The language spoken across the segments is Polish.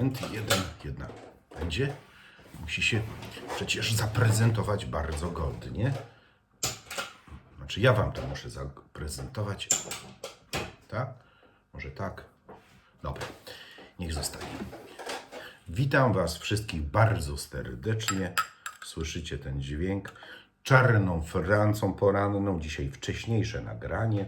moment, jeden, jedna będzie. Musi się przecież zaprezentować bardzo godnie. Znaczy ja wam to muszę zaprezentować. Tak? Może tak? Dobra, niech zostanie. Witam Was wszystkich bardzo serdecznie. Słyszycie ten dźwięk. Czarną Francą poranną, dzisiaj wcześniejsze nagranie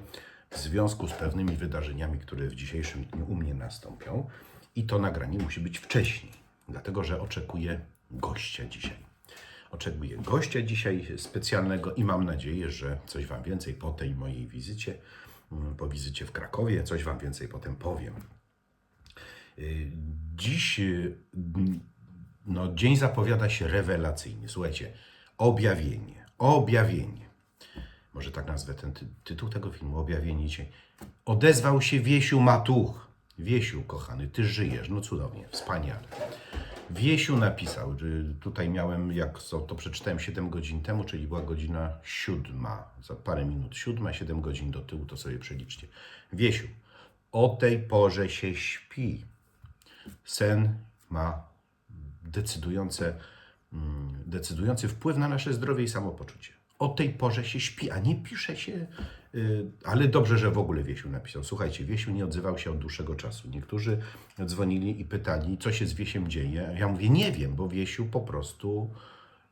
w związku z pewnymi wydarzeniami, które w dzisiejszym dniu u mnie nastąpią. I to nagranie musi być wcześniej, dlatego że oczekuję gościa dzisiaj. Oczekuję gościa dzisiaj specjalnego i mam nadzieję, że coś Wam więcej po tej mojej wizycie, mm, po wizycie w Krakowie, coś Wam więcej potem powiem. Y, Dziś y, no, dzień zapowiada się rewelacyjnie. Słuchajcie, objawienie, objawienie. Może tak nazwę ten ty tytuł tego filmu, objawienie dzisiaj. Odezwał się Wiesiu Matuch. Wiesiu, kochany, ty żyjesz. No cudownie, wspaniale. Wiesiu napisał, tutaj miałem, jak to przeczytałem 7 godzin temu, czyli była godzina siódma, za parę minut siódma, 7 godzin do tyłu, to sobie przeliczcie. Wiesiu, o tej porze się śpi. Sen ma decydujące, mm, decydujący wpływ na nasze zdrowie i samopoczucie. O tej porze się śpi, a nie pisze się, ale dobrze, że w ogóle Wiesiu napisał. Słuchajcie, Wiesiu nie odzywał się od dłuższego czasu. Niektórzy dzwonili i pytali, co się z Wiesiem dzieje. Ja mówię, nie wiem, bo Wiesiu po prostu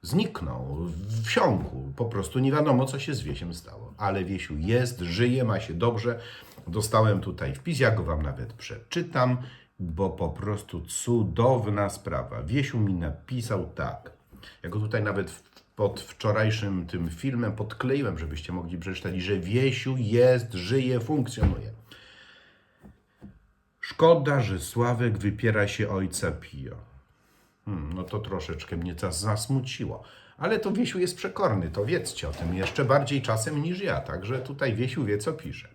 zniknął, wsiąkł. Po prostu nie wiadomo, co się z Wiesiem stało. Ale Wiesiu jest, żyje, ma się dobrze. Dostałem tutaj wpis, ja go wam nawet przeczytam, bo po prostu cudowna sprawa. Wiesiu mi napisał tak. Ja go tutaj nawet pod wczorajszym tym filmem podkleiłem, żebyście mogli przeczytać, że Wiesiu jest, żyje, funkcjonuje. Szkoda, że Sławek wypiera się ojca Pio. Hmm, no to troszeczkę mnie to zasmuciło. Ale to Wiesiu jest przekorny, to wiedzcie o tym jeszcze bardziej czasem niż ja, także tutaj Wiesiu wie, co pisze.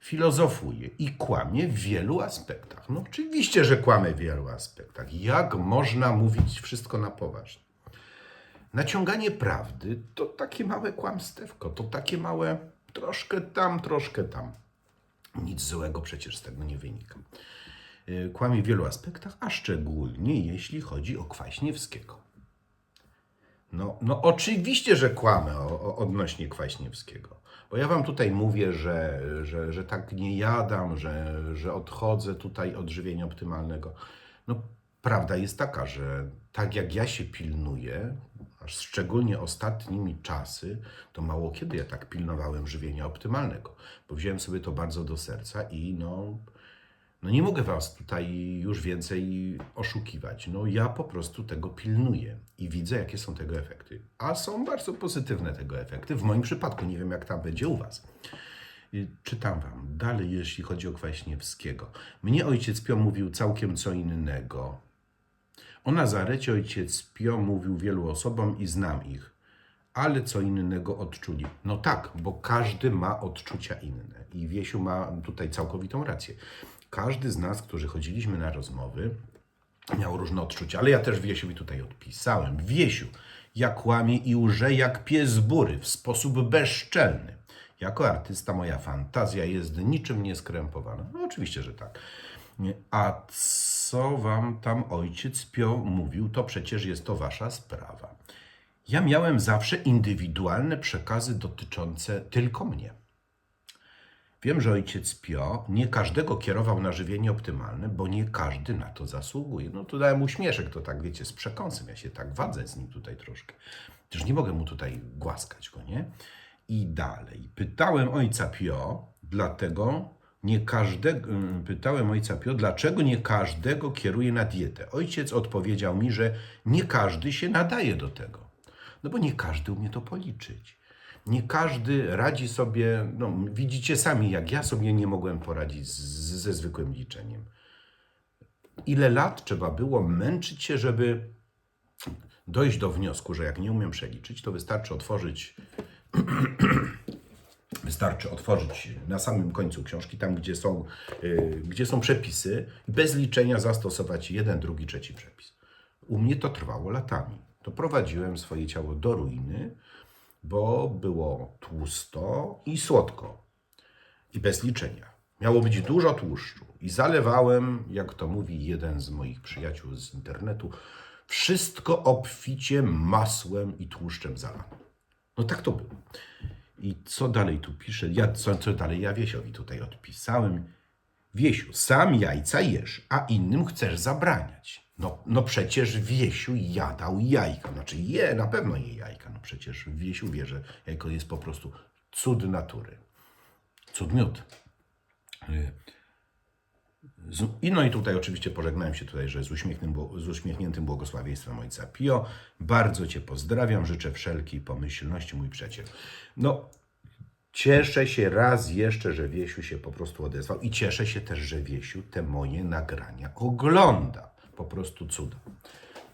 Filozofuje i kłamie w wielu aspektach. No oczywiście, że kłamie w wielu aspektach. Jak można mówić wszystko na poważnie? Naciąganie prawdy to takie małe kłamstewko, to takie małe troszkę tam, troszkę tam. Nic złego przecież z tego nie wynika. Y, Kłamie w wielu aspektach, a szczególnie jeśli chodzi o Kwaśniewskiego. No, no oczywiście, że kłamę o, o, odnośnie Kwaśniewskiego. Bo ja wam tutaj mówię, że, że, że tak nie jadam, że, że odchodzę tutaj od żywienia optymalnego. No prawda jest taka, że tak jak ja się pilnuję, szczególnie ostatnimi czasy, to mało kiedy ja tak pilnowałem żywienia optymalnego. Bo wziąłem sobie to bardzo do serca i no, no nie mogę was tutaj już więcej oszukiwać. No ja po prostu tego pilnuję i widzę, jakie są tego efekty. A są bardzo pozytywne tego efekty. W moim przypadku, nie wiem jak tam będzie u was. Czytam wam dalej, jeśli chodzi o Kwaśniewskiego. Mnie ojciec Pio mówił całkiem co innego. O Nazarecie ojciec Pio mówił wielu osobom i znam ich, ale co innego odczuli. No tak, bo każdy ma odczucia inne i Wiesiu ma tutaj całkowitą rację. Każdy z nas, którzy chodziliśmy na rozmowy, miał różne odczucia, ale ja też Wiesiowi tutaj odpisałem. Wiesiu, ja kłamie i łże jak pies bury, w sposób bezczelny. Jako artysta moja fantazja jest niczym nieskrępowana. No oczywiście, że tak. A co wam tam ojciec Pio mówił, to przecież jest to wasza sprawa. Ja miałem zawsze indywidualne przekazy dotyczące tylko mnie. Wiem, że ojciec Pio nie każdego kierował na żywienie optymalne, bo nie każdy na to zasługuje. No tu dałem uśmieszek, to tak wiecie, z przekąsem. Ja się tak wadzę z nim tutaj troszkę. Też nie mogę mu tutaj głaskać go, nie? I dalej. Pytałem ojca Pio, dlatego nie każdego, pytałem ojca Pio, dlaczego nie każdego kieruje na dietę. Ojciec odpowiedział mi, że nie każdy się nadaje do tego. No bo nie każdy umie to policzyć. Nie każdy radzi sobie, no widzicie sami, jak ja sobie nie mogłem poradzić z, ze zwykłym liczeniem. Ile lat trzeba było męczyć się, żeby dojść do wniosku, że jak nie umiem przeliczyć, to wystarczy otworzyć Wystarczy otworzyć na samym końcu książki, tam gdzie są, y, gdzie są przepisy, bez liczenia zastosować jeden, drugi, trzeci przepis. U mnie to trwało latami. Doprowadziłem swoje ciało do ruiny, bo było tłusto i słodko. I bez liczenia. Miało być dużo tłuszczu i zalewałem, jak to mówi jeden z moich przyjaciół z internetu, wszystko obficie masłem i tłuszczem zalane. No tak to było. I co dalej tu pisze? Ja, co, co dalej ja Wiesiowi tutaj odpisałem? Wiesiu, sam jajca jesz, a innym chcesz zabraniać. No, no przecież Wiesiu jadał jajka. Znaczy je, na pewno je jajka. No przecież Wiesiu wie, że jajko jest po prostu cud natury. Cud miód. Z- I no i tutaj oczywiście pożegnałem się tutaj, że z, uśmiechnym, bło- z uśmiechniętym błogosławieństwem Ojca Pio. Bardzo Cię pozdrawiam, życzę wszelkiej pomyślności, mój przyjaciel. No, cieszę się raz jeszcze, że Wiesiu się po prostu odezwał i cieszę się też, że Wiesiu te moje nagrania ogląda. Po prostu cuda.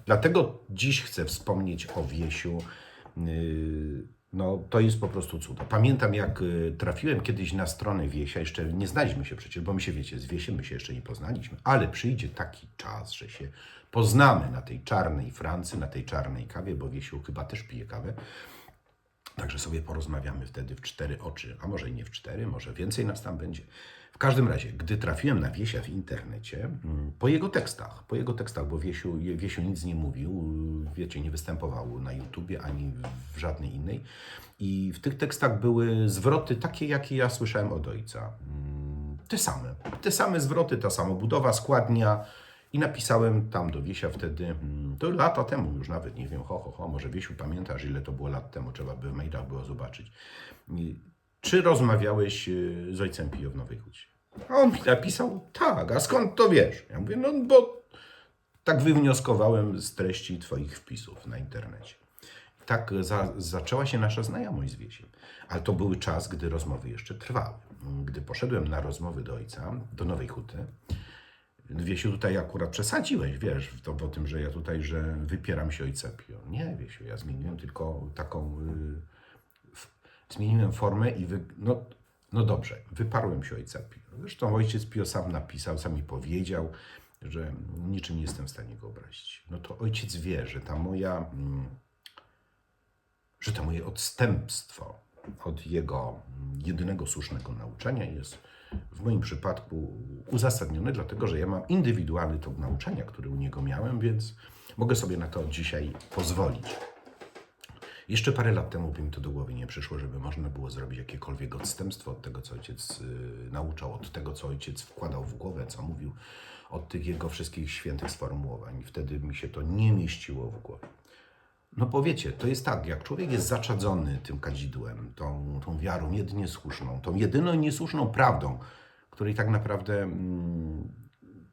Dlatego dziś chcę wspomnieć o Wiesiu. Yy, No, to jest po prostu cudo. Pamiętam, jak y, trafiłem kiedyś na stronę Wiesia, jeszcze nie znaliśmy się przecież, bo my się, wiecie, z Wiesiem my się jeszcze nie poznaliśmy, ale przyjdzie taki czas, że się poznamy na tej czarnej Francji, na tej czarnej kawie, bo Wiesiu chyba też pije kawę. Także sobie porozmawiamy wtedy w cztery oczy, a może nie w cztery, może więcej nas tam będzie. W każdym razie, gdy trafiłem na Wiesia w internecie, mm, po jego tekstach, po jego tekstach, bo Wiesiu, Wiesiu nic nie mówił, wiecie, nie występował na YouTubie ani w żadnej innej. I w tych tekstach były zwroty takie, jakie ja słyszałem od ojca. Mm, Te same, te same zwroty, ta sama budowa, składnia. I napisałem tam do Wiesia wtedy, mm, to lata temu już nawet, nie wiem, ho, ho, ho, może Wiesiu pamiętasz, ile to było lat temu, trzeba by w mailach było zobaczyć. Czy rozmawiałeś y, z ojcem Pio w Nowej Hucie? A on mi napisał, tak, a skąd to wiesz? Ja mówię, no bo tak wywnioskowałem z treści twoich wpisów na internecie. Tak za, zaczęła się nasza znajomość z Wiesiem. Ale to był czas, gdy rozmowy jeszcze trwały. Gdy poszedłem na rozmowy do ojca, do Nowej Huty, Wiesiu, tutaj akurat przesadziłeś, wiesz, to, po tym, że ja tutaj, że wypieram się ojca Pio. Nie, Wiesiu, ja zmieniłem tylko taką, y, f, zmieniłem formę i, wy, no, no dobrze, wyparłem się ojca Pio. Zresztą ojciec Pio sam napisał, sam mi powiedział, że niczym nie jestem w stanie go obrazić. No to ojciec wie, że ta moja, mm, że to moje odstępstwo od jego jedynego słusznego nauczania jest w moim przypadku uzasadnione, dlatego że ja mam indywidualny tok nauczania, który u niego miałem, więc mogę sobie na to dzisiaj pozwolić. Jeszcze parę lat temu by mi to do głowy nie przyszło, żeby można było zrobić jakiekolwiek odstępstwo od tego, co ojciec y, nauczał, od tego, co ojciec wkładał w głowę, co mówił, od tych jego wszystkich świętych sformułowań. Wtedy mi się to nie mieściło w głowie. No powiecie, to jest tak, jak człowiek jest zaczadzony tym kadzidłem, tą, tą wiarą jedynie słuszną, tą jedyną niesłuszną prawdą, której tak naprawdę, mm,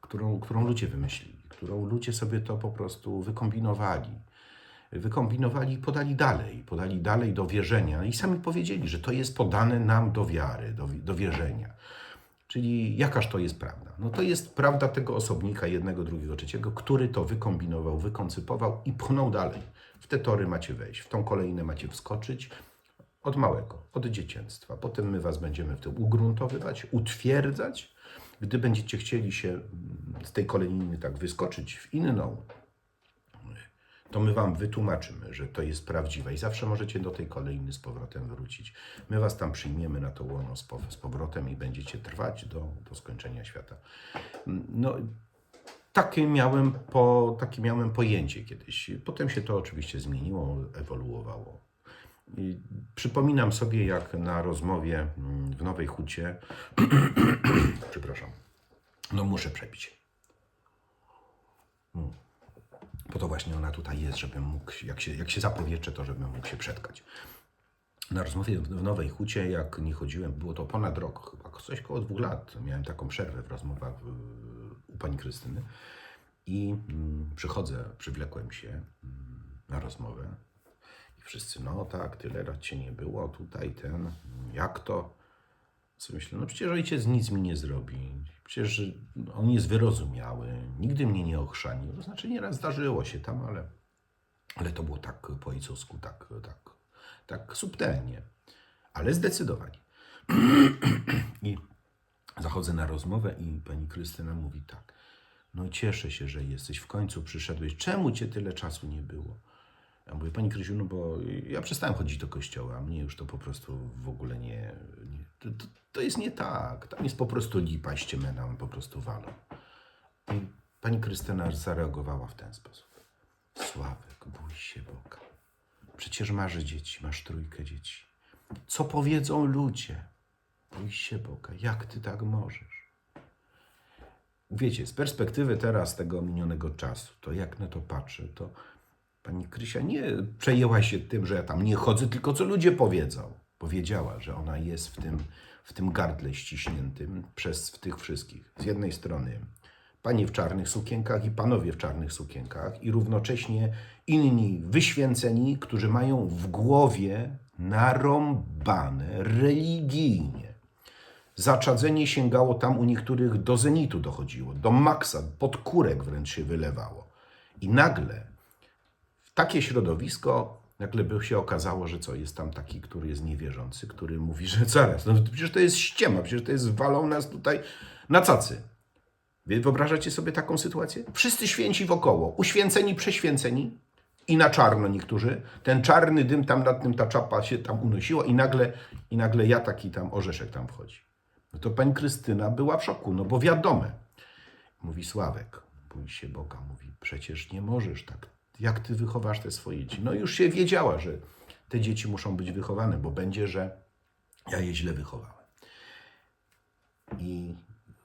którą, którą ludzie wymyślili, którą ludzie sobie to po prostu wykombinowali. Wykombinowali i podali dalej, podali dalej do wierzenia i sami powiedzieli, że to jest podane nam do wiary, do, do wierzenia. Czyli jakaż to jest prawda? No to jest prawda tego osobnika, jednego, drugiego, trzeciego, który to wykombinował, wykoncypował i pchnął dalej. W te tory macie wejść, w tą kolejne macie wskoczyć od małego, od dzieciństwa. Potem my was będziemy w tym ugruntowywać, utwierdzać. Gdy będziecie chcieli się z tej kolejny tak wyskoczyć w inną, to my Wam wytłumaczymy, że to jest prawdziwe i zawsze możecie do tej kolejny z powrotem wrócić. My Was tam przyjmiemy na to łono z, pow- z powrotem i będziecie trwać do, do skończenia świata. No, takie miałem, po, takie miałem pojęcie kiedyś. Potem się to oczywiście zmieniło, ewoluowało. I przypominam sobie, jak na rozmowie mm, w Nowej Hucie, przepraszam, no muszę przepić. Po to właśnie ona tutaj jest, żebym mógł, jak się, jak się zapowietrze, to żebym mógł się przetkać. Na rozmowie w Nowej Hucie, jak nie chodziłem, było to ponad rok, chyba coś koło dwóch lat. Miałem taką przerwę w rozmowach y, u pani Krystyny i mm, przychodzę, przywlekłem się mm, na rozmowę i wszyscy, no tak, tyle lat cię nie było, tutaj ten, jak to? Co myślę, no przecież ojciec nic mi nie zrobi. Przecież on jest wyrozumiały, nigdy mnie nie ochrzanił. To znaczy nieraz zdarzyło się tam, ale, ale to było tak po ojcowsku, tak, tak, tak subtelnie, ale zdecydowanie. I zachodzę na rozmowę i pani Krystyna mówi tak. No cieszę się, że jesteś, w końcu przyszedłeś. Czemu cię tyle czasu nie było? Ja mówię, Pani Krysiu, no bo ja przestałem chodzić do kościoła, mnie już to po prostu w ogóle nie, nie To, to, to jest nie tak. Tam jest po prostu lipa, ściemena, on po prostu walą. I pani Krystyna zareagowała w ten sposób. Sławek, bój się Boga. Przecież masz dzieci, masz trójkę dzieci. Co powiedzą ludzie? Bój się Boga. Jak ty tak możesz? Wiecie, z perspektywy teraz tego minionego czasu, to jak na to patrzę, to pani Krysia nie przejęła się tym, że ja tam nie chodzę, tylko co ludzie powiedzą. Powiedziała, że ona jest w tym, w tym gardle ściśniętym przez tych wszystkich. Z jednej strony panie w czarnych sukienkach i panowie w czarnych sukienkach i równocześnie inni wyświęceni, którzy mają w głowie narąbane religijnie. Zaczadzenie sięgało tam u niektórych do zenitu dochodziło, do maksa, pod kurek wręcz się wylewało. I nagle w takie środowisko nagle by się okazało, że co, jest tam taki, który jest niewierzący, który mówi, że zaraz, no przecież to jest ściema, przecież to jest walą nas tutaj na cacy. Wy Wyobrażacie sobie taką sytuację? Wszyscy święci wokoło, uświęceni, prześwięceni i na czarno niektórzy. Ten czarny dym tam nad tym ta czapa się tam unosiła i nagle, i nagle ja taki tam orzeszek tam wchodzi. No to pani Krystyna była w szoku, no bo wiadome. Mówi Sławek, bój się Boga, mówi, przecież nie możesz tak. Jak ty wychowasz te swoje dzieci? No już się wiedziała, że te dzieci muszą być wychowane, bo będzie, że ja je źle wychowałem. I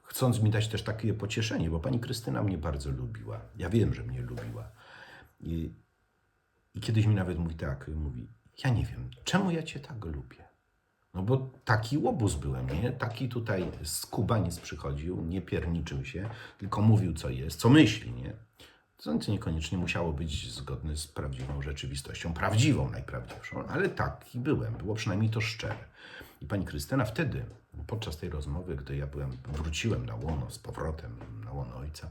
chcąc mi dać też takie pocieszenie, bo pani Krystyna mnie bardzo lubiła. Ja wiem, że mnie lubiła. I, i kiedyś mi nawet mówi tak, mówi, ja nie wiem, czemu ja cię tak lubię. No bo taki łobuz byłem, nie? Taki tutaj skubaniec przychodził, nie pierniczył się, tylko mówił, co jest, co myśli, nie? Co niekoniecznie musiało być zgodne z prawdziwą rzeczywistością, prawdziwą, najprawdziwszą, ale taki byłem, było przynajmniej to szczere. I pani Krystyna wtedy, podczas tej rozmowy, gdy ja byłem, wróciłem na łono z powrotem, na łono ojca,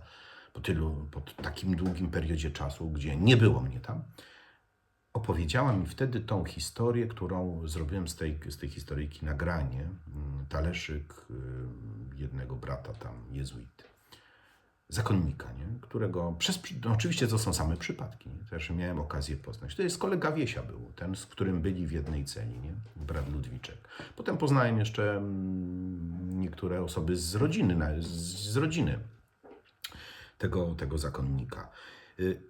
po tylu, po takim długim periodzie czasu, gdzie nie było mnie tam, opowiedziała mi wtedy tą historię, którą zrobiłem z tej, z tej historyjki nagranie, mm, talerzyk y, jednego brata tam, jezuity, zakonnika, nie? którego przez, no oczywiście to są same przypadki, nie? też miałem okazję poznać. To jest kolega Wiesia był, ten, z którym byli w jednej celi, nie? brat Ludwiczek. Potem poznałem jeszcze mm, niektóre osoby z rodziny, z, rodziny tego, tego zakonnika. Y,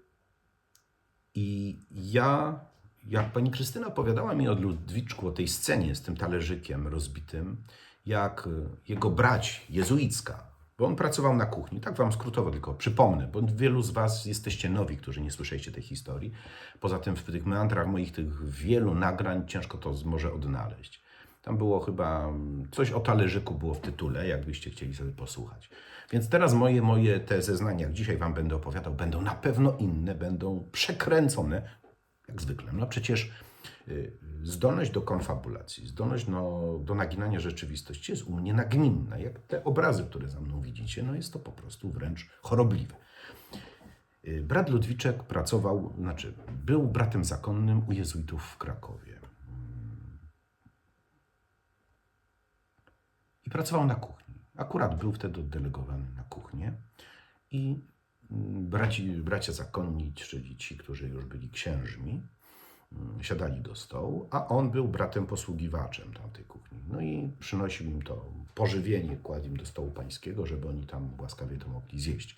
i ja, jak pani Krystyna opowiadała mi o Ludwiczku, o tej scenie z tym talerzykiem rozbitym, jak jego brać jezuicka, bo on pracował na kuchni, tak wam skrótowo tylko przypomnę, bo wielu z was jesteście nowi, którzy nie słyszeliście tej historii. Poza tym w tych meandrach moich tych wielu nagrań ciężko to może odnaleźć. Tam było chyba coś o talerzyku było w tytule, jakbyście chcieli sobie posłuchać. Więc teraz moje, moje te zeznania, jak dzisiaj wam będę opowiadał, będą na pewno inne, będą przekręcone, jak zwykle. No przecież zdolność do konfabulacji, zdolność no, do naginania rzeczywistości jest u mnie nagminna. Jak te obrazy, które za mną widzicie, no jest to po prostu wręcz chorobliwe. Y, Brat Ludwiczek pracował, znaczy był bratem zakonnym u jezuitów w Krakowie. I pracował na kuchni. Akurat był wtedy oddelegowany na kuchnię i mm, braci, bracia zakonni, czyli ci, którzy już byli księżmi, mm, siadali do stołu, a on był bratem posługiwaczem tamtej kuchni. No i przynosił im to pożywienie, kładł im do stołu pańskiego, żeby oni tam łaskawie to mogli zjeść.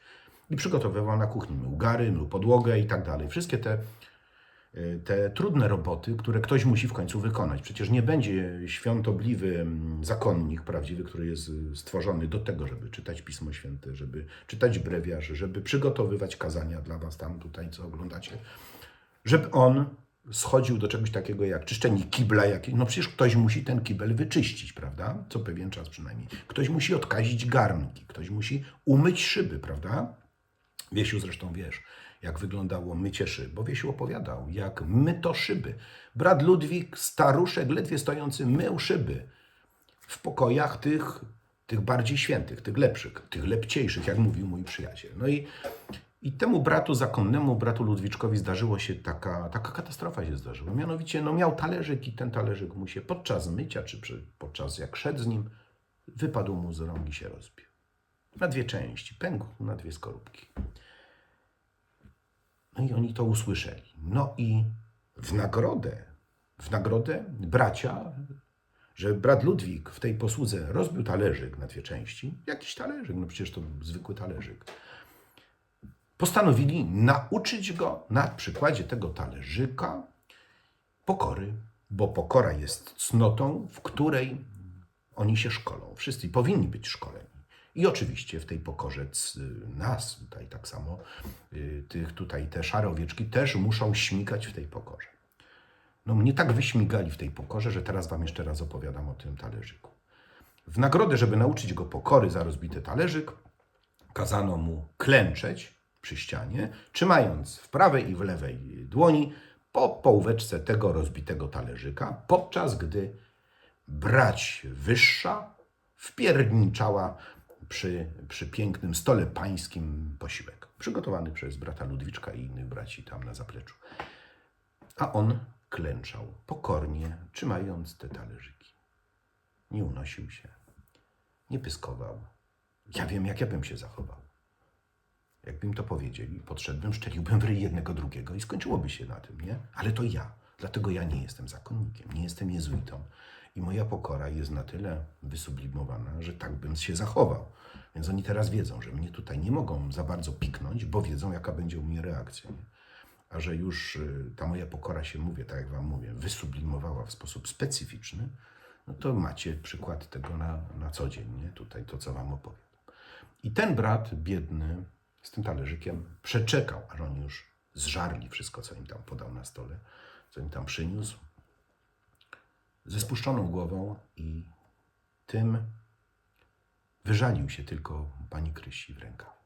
I przygotowywał na kuchni, mył gary, mył podłogę i tak dalej. Wszystkie te y, te trudne roboty, które ktoś musi w końcu wykonać. Przecież nie będzie świątobliwy mm, zakonnik prawdziwy, który jest y, stworzony do tego, żeby czytać Pismo Święte, żeby czytać brewiarze, żeby przygotowywać kazania dla was tam tutaj, co oglądacie. Żeby on schodził do czegoś takiego jak czyszczenie kibla. Jakiś, no przecież ktoś musi ten kibel wyczyścić, prawda? Co pewien czas przynajmniej. Ktoś musi odkazić garnki, ktoś musi umyć szyby, prawda? Wiesiu zresztą wiesz, jak wyglądało mycie szyb, bo Wiesiu opowiadał, jak myto szyby. Brat Ludwik, staruszek, ledwie stojący, mył szyby w pokojach tych, tych bardziej świętych, tych lepszych, tych lepciejszych, jak mówił mój przyjaciel. No i, i temu bratu zakonnemu, bratu Ludwiczkowi zdarzyło się taka, taka katastrofa się zdarzyła. Mianowicie no, miał talerzyk i ten talerzyk mu się podczas mycia, czy podczas jak szedł z nim, wypadł mu z rąk i się rozbił. Na dwie części, pękł na dwie skorupki. No i oni to usłyszeli. No i w nagrodę, w nagrodę bracia że brat Ludwik w tej posłudze rozbił talerzyk na dwie części. Jakiś talerzyk, no przecież to zwykły talerzyk. Postanowili nauczyć go na przykładzie tego talerzyka pokory, bo pokora jest cnotą, w której oni się szkolą. Wszyscy powinni być szkoleni. I oczywiście w tej pokorze nas tutaj tak samo, y, tych tutaj te szare owieczki też muszą śmigać w tej pokorze. No mnie tak wyśmigali w tej pokorze, że teraz wam jeszcze raz opowiadam o tym talerzyku. W nagrodę, żeby nauczyć go pokory za rozbity talerzyk, kazano mu klęczeć przy ścianie, trzymając w prawej i w lewej dłoni po połóweczce tego rozbitego talerzyka, podczas gdy brać wyższa wpierniczała przy, przy pięknym stole pańskim posiłek, przygotowany przez brata Ludwiczka i innych braci tam na zapleczu. A on klęczał, pokornie trzymając te talerzyki. Nie unosił się, nie pyskował. Ja wiem, jak ja bym się zachował. Jakbym to powiedzieli, podszedłbym, szczeliłbym w ryj jednego drugiego i skończyłoby się na tym, nie? Ale to ja. Dlatego ja nie jestem zakonnikiem, nie jestem jezuitą. I moja pokora jest na tyle wysublimowana, że tak bym się zachował. Więc oni teraz wiedzą, że mnie tutaj nie mogą za bardzo piknąć, bo wiedzą, jaka będzie u mnie reakcja. Nie? A że już y, ta moja pokora się, mówię, tak jak wam mówię, wysublimowała w sposób specyficzny, no to macie przykład tego na, na co dzień, nie? tutaj to, co wam opowiem. I ten brat biedny z tym talerzykiem przeczekał, aż oni już zżarli wszystko, co im tam podał na stole, co im tam przyniósł, ze spuszczoną głową i tym wyżalił się tylko pani Krysi w rękaw.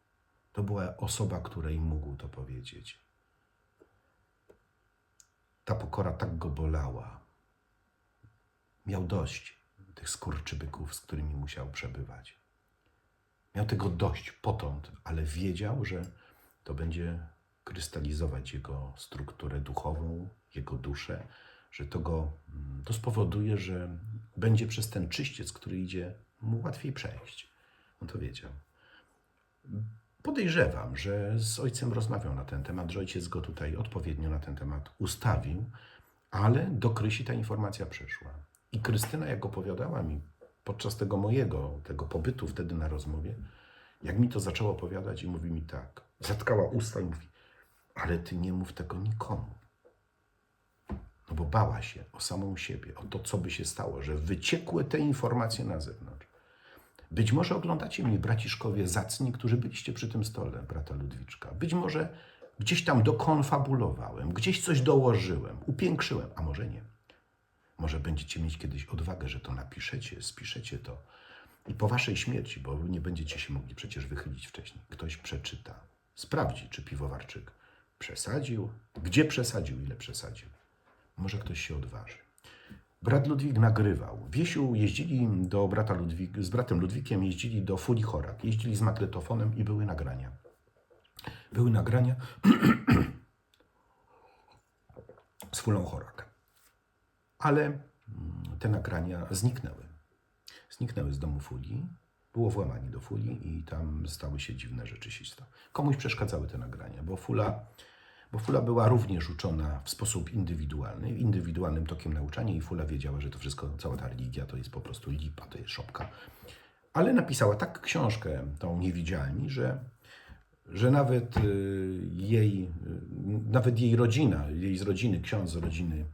To była osoba, której mógł to powiedzieć. Ta pokora tak go bolała. Miał dość tych skurczybyków, z którymi musiał przebywać. Miał tego dość potąd, ale wiedział, że to będzie krystalizować jego strukturę duchową, jego duszę, że to go mm, to spowoduje, że będzie przez ten czyściec, który idzie, mu łatwiej przejść. On to wiedział. Podejrzewam, że z ojcem rozmawiał na ten temat, że ojciec go tutaj odpowiednio na ten temat ustawił, ale do Krysi ta informacja przyszła. I Krystyna, jak opowiadała mi podczas tego mojego, tego pobytu wtedy na rozmowie, jak mi to zaczęło opowiadać i mówi mi tak, zatkała usta i mówi, ale ty nie mów tego nikomu. No bo bała się o samą siebie, o to, co by się stało, że wyciekły te informacje na zewnątrz. Być może oglądacie mnie, braciszkowie zacni, którzy byliście przy tym stole, brata Ludwiczka. Być może gdzieś tam dokonfabulowałem, gdzieś coś dołożyłem, upiększyłem, a może nie. Może będziecie mieć kiedyś odwagę, że to napiszecie, spiszecie to i po waszej śmierci, bo nie będziecie się mogli przecież wychylić wcześniej, ktoś przeczyta, sprawdzi, czy piwowarczyk przesadził, gdzie przesadził, ile przesadził. Może ktoś się odważy. Brat Ludwik nagrywał. Wiesiu jeździli do brata Ludwik, z bratem Ludwikiem jeździli do Fuli Chorak. Jeździli z magnetofonem i były nagrania. Były nagrania z Fulą Chorak. Ale mm, te nagrania zniknęły. Zniknęły z domu Fuli. Było włamanie do Fuli i tam stały się dziwne rzeczy się stały. Komuś przeszkadzały te nagrania, bo Fula bo Fula była również uczona w sposób indywidualny, indywidualnym tokiem nauczania i Fula wiedziała, że to wszystko, cała ta religia to jest po prostu lipa, to jest szopka. Ale napisała tak książkę, tą niewidzialni, że, że nawet y, jej, y, nawet jej rodzina, jej z rodziny, ksiądz z rodziny,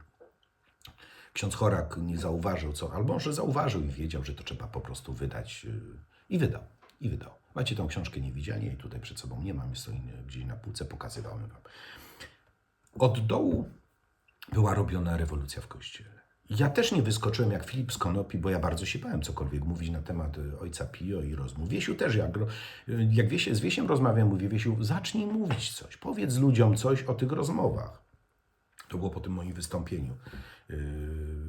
ksiądz Chorak nie zauważył co, albo może zauważył i wiedział, że to trzeba po prostu wydać y, i wydał, i wydał. Macie tą książkę niewidzialnie i tutaj przed sobą nie mam, jest to gdzieś na półce, pokazywałem wam. Od dołu była robiona rewolucja w kościele. Ja też nie wyskoczyłem jak Filip z Konopi, bo ja bardzo się bałem cokolwiek mówić na temat y, ojca Pio i rozmów. Wiesiu też, jak, y, jak Wiesie, z Wiesiem rozmawiam, mówię, Wiesiu, zacznij mówić coś, powiedz ludziom coś o tych rozmowach. To było po tym moim wystąpieniu, yy,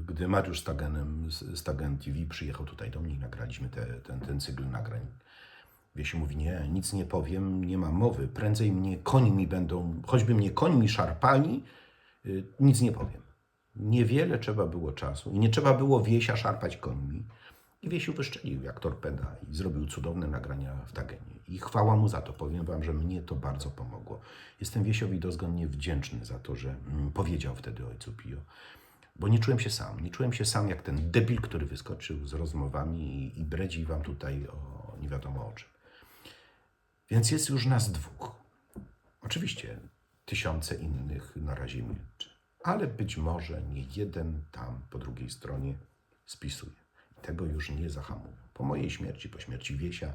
gdy Mariusz Stagenem, z Stagen TV przyjechał tutaj do mnie i nagraliśmy te, ten, ten cykl nagrań. Wiesiu mówi, nie, nic nie powiem, nie ma mowy, prędzej mnie końmi będą, choćby mnie końmi szarpali, yy, nic nie powiem. Niewiele trzeba było czasu i nie trzeba było Wiesia szarpać końmi. I Wiesiu wyszczelił jak torpeda i zrobił cudowne nagrania w Tagenie. I chwała mu za to. Powiem wam, że mnie to bardzo pomogło. Jestem Wiesiowi dozgonnie wdzięczny za to, że mm, powiedział wtedy ojcu Pio. Bo nie czułem się sam. Nie czułem się sam jak ten debil, który wyskoczył z rozmowami i, i bredzi wam tutaj o nie wiadomo o czym. Więc jest już nas dwóch. Oczywiście tysiące innych na razie milczy. Ale być może nie jeden tam po drugiej stronie spisuje. Tego już nie zahamują. Po mojej śmierci, po śmierci Wiesia,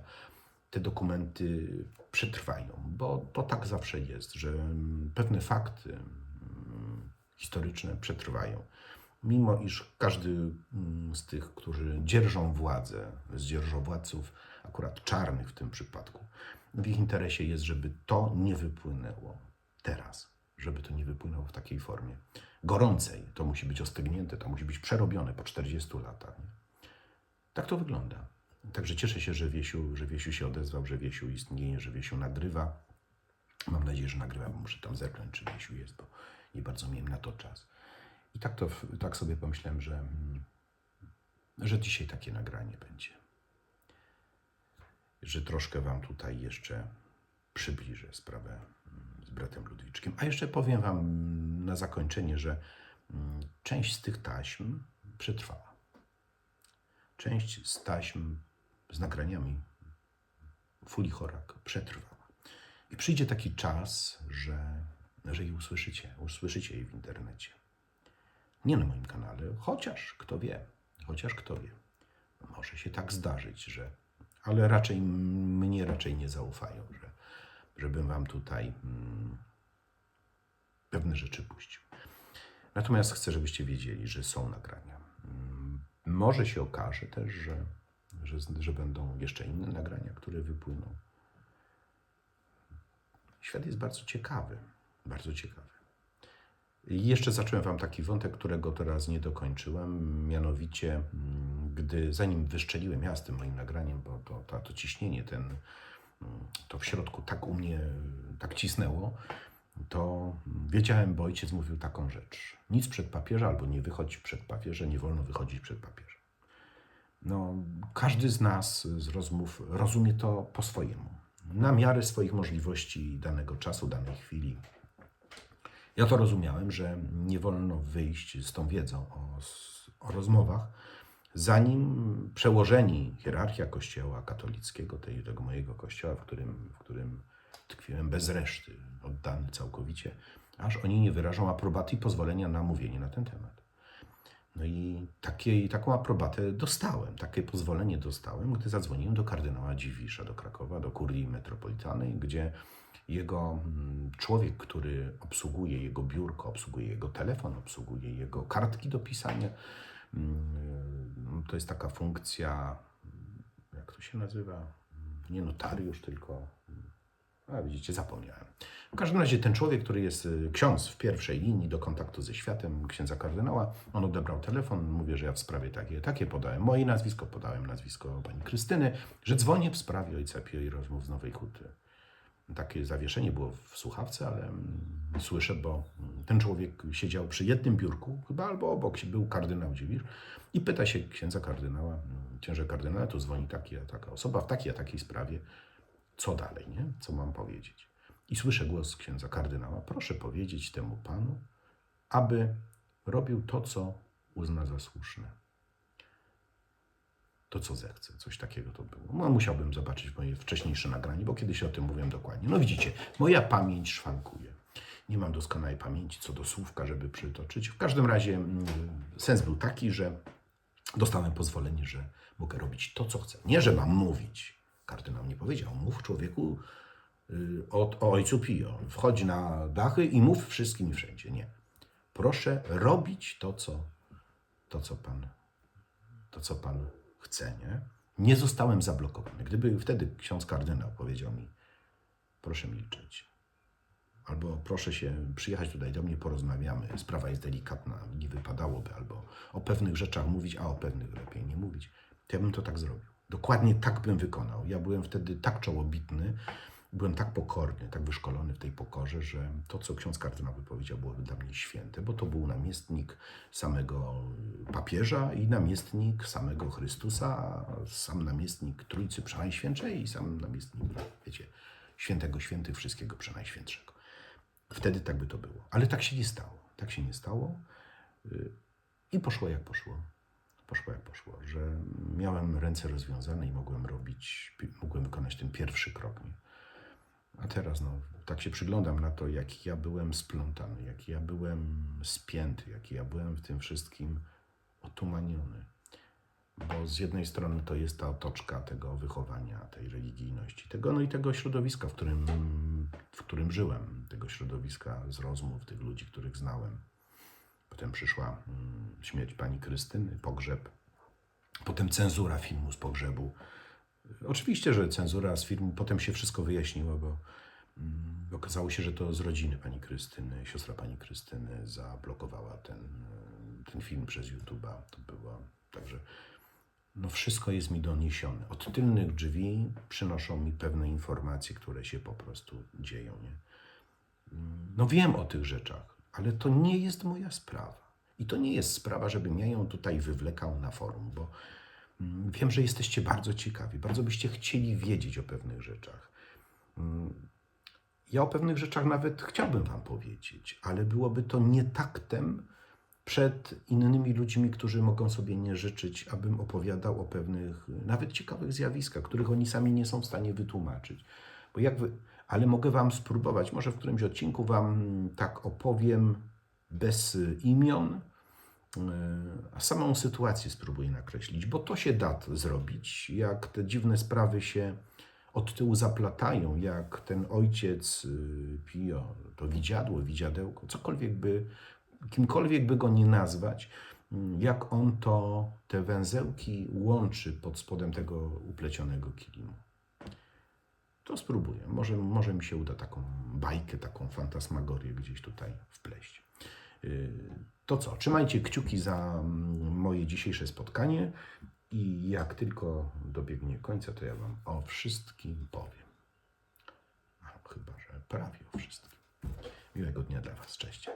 te dokumenty przetrwają, bo to tak zawsze jest, że mm, pewne fakty mm, historyczne przetrwają. Mimo iż każdy mm, z tych, którzy dzierżą władzę, z dzierżowładców, akurat czarnych w tym przypadku, w ich interesie jest, żeby to nie wypłynęło teraz, żeby to nie wypłynęło w takiej formie gorącej. To musi być ostygnięte, to musi być przerobione po 40 latach. Nie? Tak to wygląda. Także cieszę się, że Wiesiu, że Wiesiu się odezwał, że Wiesiu istnieje, że Wiesiu nagrywa. Mam nadzieję, że nagrywa, bo muszę tam zerknąć, czy Wiesiu jest, bo nie bardzo miałem na to czas. I tak, to, tak sobie pomyślałem, że, mm, że dzisiaj takie nagranie będzie. Że troszkę Wam tutaj jeszcze przybliżę sprawę mm, z bratem Ludwiczkiem. A jeszcze powiem Wam mm, na zakończenie, że część z tych taśm przetrwała. Część z taśm z nagraniami Fuli Chorak. I przyjdzie taki czas, że, że jej usłyszycie, usłyszycie jej w internecie. Nie na moim kanale, chociaż kto wie, chociaż kto wie. Może się tak zdarzyć, że, ale raczej mnie raczej nie zaufają, że, żebym wam tutaj mm, pewne rzeczy puścił. Natomiast chcę, żebyście wiedzieli, że są nagrania. Może się okaże też, że, że, że będą jeszcze inne nagrania, które wypłyną. Świat jest bardzo ciekawy, bardzo ciekawy. I jeszcze zacząłem Wam taki wątek, którego teraz nie dokończyłem, mianowicie, mm, gdy zanim wyszczeliłem ja z tym moim nagraniem, bo to, to, to ciśnienie, ten, mm, to w środku tak u mnie tak cisnęło, to wiedziałem, bo ojciec mówił taką rzecz. Nic przed papieża albo nie wychodź przed papieża, nie wolno wychodzić przed papieża. No, każdy z nas z rozmów rozumie to po swojemu, na miarę swoich możliwości danego czasu, danej chwili. Ja to rozumiałem, że nie wolno wyjść z tą wiedzą o, o rozmowach, zanim przełożeni hierarchia Kościoła katolickiego, tej, tego mojego kościoła, w którym, w którym tkwiłem bez reszty, oddany całkowicie, aż oni nie wyrażą aprobaty i pozwolenia na mówienie na ten temat. No i takiej, taką aprobatę dostałem, takie pozwolenie dostałem, gdy zadzwoniłem do kardynała Dziwisza do Krakowa, do kurii metropolitalnej, gdzie jego mm, człowiek, który obsługuje jego biurko, obsługuje jego telefon, obsługuje jego kartki do pisania, mm, to jest taka funkcja, jak to się nazywa? Nie notariusz, tylko a widzicie, zapomniałem. W każdym razie ten człowiek, który jest y, ksiądz w pierwszej linii do kontaktu ze światem, księdza kardynała, on odebrał telefon, mówię, że ja w sprawie takie, takie podałem moje nazwisko, podałem nazwisko pani Krystyny, że dzwonię w sprawie ojca Pio i rozmów z Nowej Huty. Takie zawieszenie było w słuchawce, ale mm, słyszę, bo mm, ten człowiek siedział przy jednym biurku, chyba albo obok był kardynał Dziwisz i pyta się księdza kardynała, mm, księże kardynała, tu dzwoni taki, a taka osoba w takiej, a takiej sprawie, co dalej, nie? Co mam powiedzieć? I słyszę głos księdza kardynała. Proszę powiedzieć temu panu, aby robił to, co uzna za słuszne. To, co zechce. Coś takiego to było. No, musiałbym zobaczyć moje wcześniejsze nagranie, bo kiedyś o tym mówiłem dokładnie. No widzicie, moja pamięć szwankuje. Nie mam doskonałej pamięci co do słówka, żeby przytoczyć. W każdym razie mm, sens był taki, że dostałem pozwolenie, że mogę robić to, co chcę. Nie, że mam mówić. Kardynał nie powiedział. Mów człowieku y, o, o ojcu Pio. Wchodź na dachy i mów wszystkim i wszędzie. Nie. Proszę robić to, co, to, co pan, to, co pan chce, nie? Nie zostałem zablokowany. Gdyby wtedy ksiądz kardynał powiedział mi, proszę milczeć, albo proszę się przyjechać tutaj do mnie, porozmawiamy, sprawa jest delikatna, nie wypadałoby, albo o pewnych rzeczach mówić, a o pewnych lepiej nie mówić, to ja bym to tak zrobił. Dokładnie tak bym wykonał. Ja byłem wtedy tak czołobitny, byłem tak pokorny, tak wyszkolony w tej pokorze, że to, co ksiądz kardynał wypowiedział, było dla mnie święte, bo to był namiestnik samego papieża i namiestnik samego Chrystusa, sam namiestnik Trójcy Przenajświętszej i sam namiestnik, wiecie, świętego świętych, wszystkiego Przenajświętszego. Wtedy tak by to było. Ale tak się nie stało. Tak się nie stało. Y, I poszło jak poszło. Poszło jak poszło, że miałem ręce rozwiązane i mogłem robić, mogłem wykonać ten pierwszy krok. Nie? A teraz no, tak się przyglądam na to, jaki ja byłem splątany, jaki ja byłem spięty, jaki ja byłem w tym wszystkim otumaniony. Bo z jednej strony to jest ta otoczka tego wychowania, tej religijności, tego, no i tego środowiska, w którym, w którym żyłem, tego środowiska z rozmów, tych ludzi, których znałem. Potem przyszła mm, śmierć pani Krystyny, pogrzeb, potem cenzura filmu z pogrzebu. Oczywiście, że cenzura z filmu, potem się wszystko wyjaśniło, bo mm, okazało się, że to z rodziny pani Krystyny, siostra pani Krystyny zablokowała ten, ten film przez YouTube'a. To było także no wszystko jest mi doniesione. Od tylnych drzwi przynoszą mi pewne informacje, które się po prostu dzieją. Nie? No wiem o tych rzeczach, ale to nie jest moja sprawa. I to nie jest sprawa, żebym ja ją tutaj wywlekał na forum, bo mm, wiem, że jesteście bardzo ciekawi, bardzo byście chcieli wiedzieć o pewnych rzeczach. Mm, Ja o pewnych rzeczach nawet chciałbym Wam powiedzieć, ale byłoby to nietaktem przed innymi ludźmi, którzy mogą sobie nie życzyć, abym opowiadał o pewnych, nawet ciekawych zjawiskach, których oni sami nie są w stanie wytłumaczyć. Jak wy, ale mogę Wam spróbować, może w którymś odcinku Wam tak opowiem bez y, imion, y, a samą sytuację spróbuję nakreślić, bo to się da zrobić. Jak te dziwne sprawy się od tyłu zaplatają, jak ten ojciec y, Pio, to widziadło, widziadełko, cokolwiek by, kimkolwiek by go nie nazwać, mm, jak on to te węzełki łączy pod spodem tego uplecionego kilimu. To spróbuję. Może, może mi się uda taką bajkę, taką fantasmagorię gdzieś tutaj wpleść. Yy, To co? Trzymajcie kciuki za mm, moje dzisiejsze spotkanie i jak tylko dobiegnie końca, to ja Wam o wszystkim powiem. A, chyba, że prawie o wszystkim. Miłego dnia dla Was. Cześć.